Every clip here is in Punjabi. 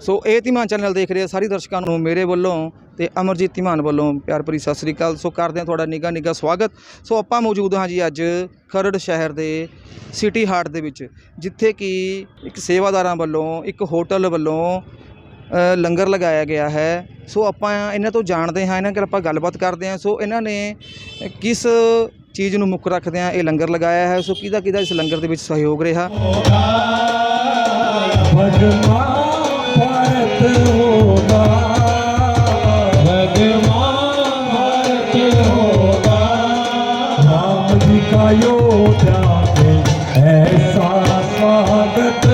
ਸੋ ਇਹ ਧੀਮਾਨ ਚੈਨਲ ਦੇਖ ਰਹੇ ਸਾਰੇ ਦਰਸ਼ਕਾਂ ਨੂੰ ਮੇਰੇ ਵੱਲੋਂ ਤੇ ਅਮਰਜੀਤ ਧੀਮਾਨ ਵੱਲੋਂ ਪਿਆਰ ਭਰੀ ਸਤਿ ਸ੍ਰੀ ਅਕਾਲ। ਸੋ ਕਰਦੇ ਹਾਂ ਤੁਹਾਡਾ ਨਿੱਘਾ ਨਿੱਘਾ ਸਵਾਗਤ। ਸੋ ਆਪਾਂ ਮੌਜੂਦ ਹਾਂ ਜੀ ਅੱਜ ਖਰੜ ਸ਼ਹਿਰ ਦੇ ਸਿਟੀ ਹਾਰਟ ਦੇ ਵਿੱਚ, ਜਿੱਥੇ ਕਿ ਇੱਕ ਸੇਵਾਦਾਰਾਂ ਵੱਲੋਂ, ਇੱਕ ਹੋਟਲ ਵੱਲੋਂ ਲੰਗਰ ਲਗਾਇਆ ਗਿਆ ਹੈ। ਸੋ ਆਪਾਂ ਇਹਨਾਂ ਤੋਂ ਜਾਣਦੇ ਹਾਂ, ਇਹਨਾਂ ਨਾਲ ਆਪਾਂ ਗੱਲਬਾਤ ਕਰਦੇ ਹਾਂ। ਸੋ ਇਹਨਾਂ ਨੇ ਕਿਸ ਚੀਜ਼ ਨੂੰ ਮੁੱਖ ਰੱਖਦੇ ਆ ਇਹ ਲੰਗਰ ਲਗਾਇਆ ਹੈ? ਸੋ ਕਿਹਦਾ ਕਿਹਦਾ ਇਸ ਲੰਗਰ ਦੇ ਵਿੱਚ ਸਹਿਯੋਗ ਰਿਹਾ? गयो जाके ऐसा स्वागत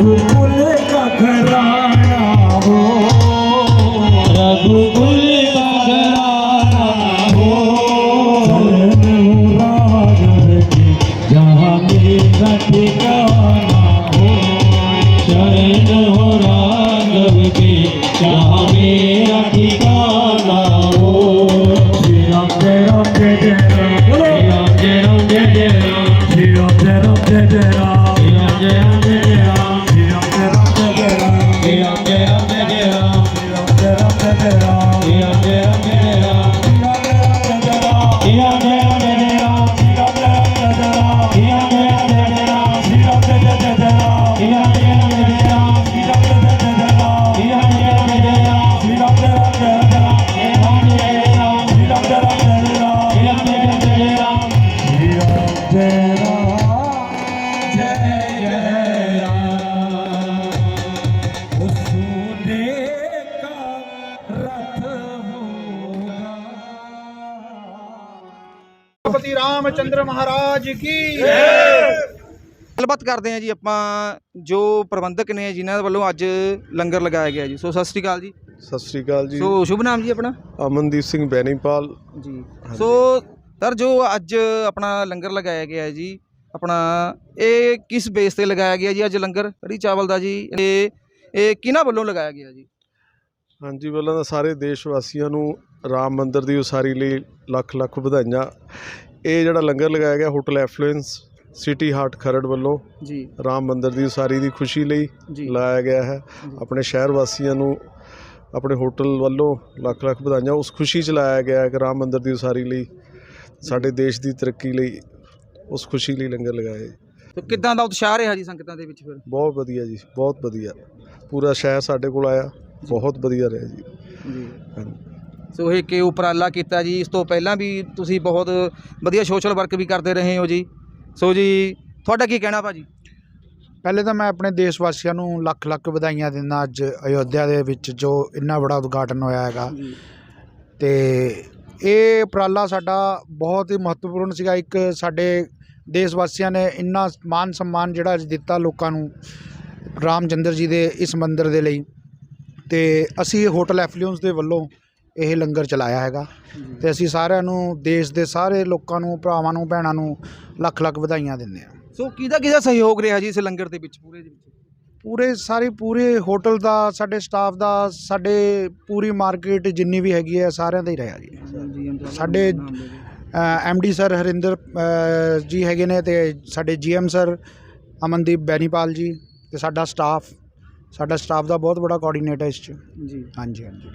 रघुकुल का घराना हो रघुकुल का घराना हो शरण राघव की जहाँ मेरा ठिकाना हो शरण हो राघव के जहाँ मेरा ठिकाना हो श्री राम जय राम जय जय ਰਾਮਚੰਦਰ ਮਹਾਰਾਜ ਕੀ ਗੱਲਬਾਤ ਕਰਦੇ ਹਾਂ ਜੀ ਆਪਾਂ ਜੋ ਪ੍ਰਬੰਧਕ ਨੇ ਜਿਨ੍ਹਾਂ ਵੱਲੋਂ ਅੱਜ ਲੰਗਰ ਲਗਾਇਆ ਗਿਆ ਜੀ। ਸੋ ਸਤਿ ਸ੍ਰੀ ਅਕਾਲ ਜੀ। ਸਤਿ ਸ੍ਰੀ ਅਕਾਲ ਜੀ। ਸੋ ਸ਼ੁਭ ਨਾਮ ਜੀ ਆਪਣਾ? ਅਮਨਦੀਪ ਸਿੰਘ ਬੈਨੀਪਾਲ। ਜੀ। ਸੋ ਸਰ ਜੋ ਅੱਜ ਆਪਣਾ ਲੰਗਰ ਲਗਾਇਆ ਗਿਆ ਜੀ ਆਪਣਾ ਇਹ ਕਿਸ ਬੇਸ ਤੇ ਲਗਾਇਆ ਗਿਆ ਜੀ ਅੱਜ ਲੰਗਰ? ਕੜੀ ਚਾਵਲ ਦਾ ਜੀ ਇਹ ਇਹ ਕਿਹਨਾਂ ਵੱਲੋਂ ਲਗਾਇਆ ਗਿਆ ਜੀ? ਹਾਂਜੀ ਪਹਿਲਾਂ ਤਾਂ ਸਾਰੇ ਦੇਸ਼ ਵਾਸੀਆਂ ਨੂੰ ਰਾਮ ਮੰਦਿਰ ਦੀ ਉਸਾਰੀ ਲਈ ਲੱਖ ਲੱਖ ਵਧਾਈਆਂ। ਇਹ ਜਿਹੜਾ ਲੰਗਰ ਲਗਾਇਆ ਗਿਆ hotel affluence city heart Kharar ਵੱਲੋਂ ਜੀ। ਰਾਮ ਮੰਦਿਰ ਦੀ ਉਸਾਰੀ ਦੀ ਖੁਸ਼ੀ ਲਈ ਲਾਇਆ ਗਿਆ ਹੈ। ਆਪਣੇ ਸ਼ਹਿਰ ਵਾਸੀਆਂ ਨੂੰ ਆਪਣੇ ਹੋਟਲ ਵੱਲੋਂ ਲੱਖ ਲੱਖ ਵਧਾਈਆਂ। ਉਸ ਖੁਸ਼ੀ 'ਚ ਲਾਇਆ ਗਿਆ ਹੈ ਕਿ ਰਾਮ ਮੰਦਿਰ ਦੀ ਉਸਾਰੀ ਲਈ ਸਾਡੇ ਦੇਸ਼ ਦੀ ਤਰੱਕੀ ਲਈ ਉਸ ਖੁਸ਼ੀ ਲਈ ਲੰਗਰ ਲਗਾਇਆ ਜੀ ਸੋ ਕਿੱਦਾਂ ਦਾ ਉਤਸ਼ਾਹ ਰਿਹਾ ਜੀ ਸੰਗਤਾਂ ਦੇ ਵਿੱਚ ਫਿਰ? ਬਹੁਤ ਵਧੀਆ ਜੀ ਬਹੁਤ ਵਧੀਆ। ਪੂਰਾ ਸ਼ਹਿਰ ਸਾਡੇ ਕੋਲ ਆਇਆ ਬਹੁਤ ਵਧੀਆ ਰਿਹਾ ਜੀ। ਸੋ ਇਹ ਕਿ ਉਪਰਾਲਾ ਕੀਤਾ ਜੀ ਇਸ ਤੋਂ ਪਹਿਲਾਂ ਵੀ ਤੁਸੀਂ ਬਹੁਤ ਵਧੀਆ ਸੋਸ਼ਲ ਵਰਕ ਵੀ ਕਰਦੇ ਰਹੇ ਹੋ ਜੀ। ਸੋ ਜੀ ਤੁਹਾਡਾ ਕੀ ਕਹਿਣਾ ਭਾਜੀ? ਪਹਿਲੇ ਤਾਂ ਮੈਂ ਆਪਣੇ ਦੇਸ਼ ਵਾਸੀਆਂ ਨੂੰ ਲੱਖ ਲੱਖ ਵਧਾਈਆਂ ਦਿੰਦਾ ਅੱਜ ਅਯੋਧਿਆ ਦੇ ਵਿੱਚ ਜੋ ਇੰਨਾ ਬੜਾ ਉਦਘਾਟਨ ਹੋਇਆ ਹੈਗਾ। ਤੇ ਇਹ ਉਪਰਾਲਾ ਸਾਡਾ ਬਹੁਤ ਹੀ ਮਹੱਤਵਪੂਰਨ ਸੀਗਾ। ਇੱਕ ਸਾਡੇ ਦੇਸ਼ ਵਾਸੀਆਂ ਨੇ ਇੰਨਾ ਮਾਨ ਸਨਮਾਨ ਜਿਹੜਾ ਅੱਜ ਦਿੱਤਾ ਲੋਕਾਂ ਨੂੰ ਰਾਮਚੰਦਰ ਜੀ ਦੇ ਇਸ ਮੰਦਿਰ ਦੇ ਲਈ। ਤੇ ਅਸੀਂ ਹੋਟਲ ਐਫਲੂਐਂਸ ਦੇ ਵੱਲੋਂ ਇਹ ਲੰਗਰ ਚਲਾਇਆ ਹੈਗਾ। ਤੇ ਅਸੀਂ ਸਾਰਿਆਂ ਨੂੰ ਦੇਸ਼ ਦੇ ਸਾਰੇ ਲੋਕਾਂ ਨੂੰ ਭਰਾਵਾਂ ਨੂੰ ਭੈਣਾਂ ਨੂੰ ਲੱਖ ਲੱਖ ਵਧਾਈਆਂ ਦਿੰਦੇ ਹਾਂ। ਸੋ ਕਿਹਦਾ ਕਿਹਦਾ ਸਹਿਯੋਗ ਰਿਹਾ ਜੀ ਇਸ ਲੰਗਰ ਦੇ ਵਿੱਚ ਪੂਰੇ ਦੇ ਵਿੱਚ? ਪੂਰੇ ਸਾਰੇ ਪੂਰੇ ਹੋਟਲ ਦਾ ਸਾਡੇ ਸਟਾਫ ਦਾ ਸਾਡੇ ਪੂਰੀ ਮਾਰਕੀਟ ਜਿੰਨੀ ਵੀ ਹੈਗੀ ਹੈ ਸਾਰਿਆਂ ਦਾ ਹੀ ਰਿਹਾ ਜੀ। ਸਾਡੇ ਡੀ ਸਰ ਹਰਿੰਦਰ ਜੀ ਹੈਗੇ ਨੇ ਤੇ ਸਾਡੇ ਜੀਐਮ ਸਰ ਅਮਨਦੀਪ ਬੈਨੀਪਾਲ ਜੀ ਤੇ ਸਾਡਾ ਸਟਾਫ ਸਾਡਾ ਸਟਾਫ ਦਾ ਬਹੁਤ ਬੜਾ ਕੋਆਰਡੀਨੇਟਰ ਇਸ 'ਚ। ਜੀ। ਹਾਂਜੀ ਹਾਂਜੀ।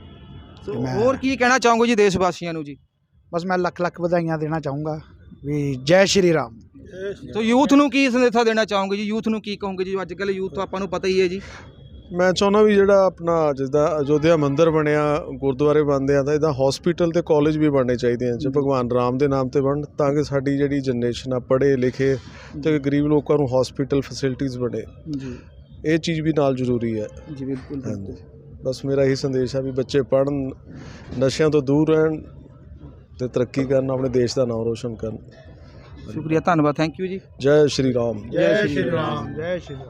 ਸੋ ਮੈਂ- ਹੋਰ ਕੀ ਕਹਿਣਾ ਚਾਹੋਗੇ ਜੀ ਦੇਸ਼ ਵਾਸੀਆਂ ਨੂੰ ਜੀ? ਬਸ ਮੈਂ ਲੱਖ ਲੱਖ ਵਧਾਈਆਂ ਦੇਣਾ ਚਾਹੂੰਗਾ ਵੀ ਜੈ ਸ਼੍ਰੀ ਰਾਮ। ਸੋ ਯੂਥ ਨੂੰ ਕੀ ਸੰਦੇਸ਼ਾ ਦੇਣਾ ਚਾਹੋਗੇ ਜੀ? ਯੂਥ ਨੂੰ ਕੀ ਕਹੋਗੇ ਜੀ? ਅੱਜ ਕੱਲ੍ਹ ਯੂਥ ਆਪਾਂ ਨੂੰ ਪਤਾ ਹੀ ਹੈ ਜੀ। ਮੈਂ ਚਾਹੁੰਦਾ ਵੀ ਜਿਹੜਾ ਆਪਣਾ ਜਿੱਦਾਂ ਅਯੋਧਿਆ ਮੰਦਿਰ ਬਣਿਆ ਗੁਰਦੁਆਰੇ ਬਣਦੇ ਆ ਤਾਂ ਇਹਦਾ ਹਸਪੀਟਲ ਤੇ ਕਾਲਜ ਵੀ ਬਣਨੇ ਚਾਹੀਦੇ ਆ ਜੇ ਭਗਵਾਨ ਰਾਮ ਦੇ ਨਾਮ ਤੇ ਬਣ ਤਾਂ ਕਿ ਸਾਡੀ ਜਿਹੜੀ ਜਨਰੇਸ਼ਨ ਆ ਪੜ੍ਹੇ ਲਿਖੇ ਤੇ ਗਰੀਬ ਲੋਕਾਂ ਨੂੰ ਹਸਪੀਟਲ ਫੈਸਿਲਿਟੀਆਂ ਬਣੇ। ਜੀ। ਇਹ ਚੀਜ਼ ਵੀ ਨਾਲ ਜ਼ਰੂਰੀ ਹੈ। ਜੀ ਬਿਲਕੁਲ ਬਸ ਮੇਰਾ ਇਹੀ ਸੰਦੇਸ਼ ਆ ਵੀ ਬੱਚੇ ਪੜ੍ਹਨ ਨਸ਼ਿਆਂ ਤੋਂ ਦੂਰ ਰਹਿਣ ਤੇ ਤਰੱਕੀ ਕਰਨ ਆਪਣੇ ਦੇਸ਼ ਦਾ ਨਾਮ ਰੋਸ਼ਨ ਕਰਨ। ਸ਼ੁਕਰੀਆ ਧੰਨਵਾਦ। ਥੈਂਕ ਯੂ ਜੀ। ਜੈ ਸ਼੍ਰੀ ਰਾਮ। ਜੈ ਸ਼੍ਰੀ ਰਾਮ ਜੈ ਸ਼੍ਰੀ ਰਾਮ।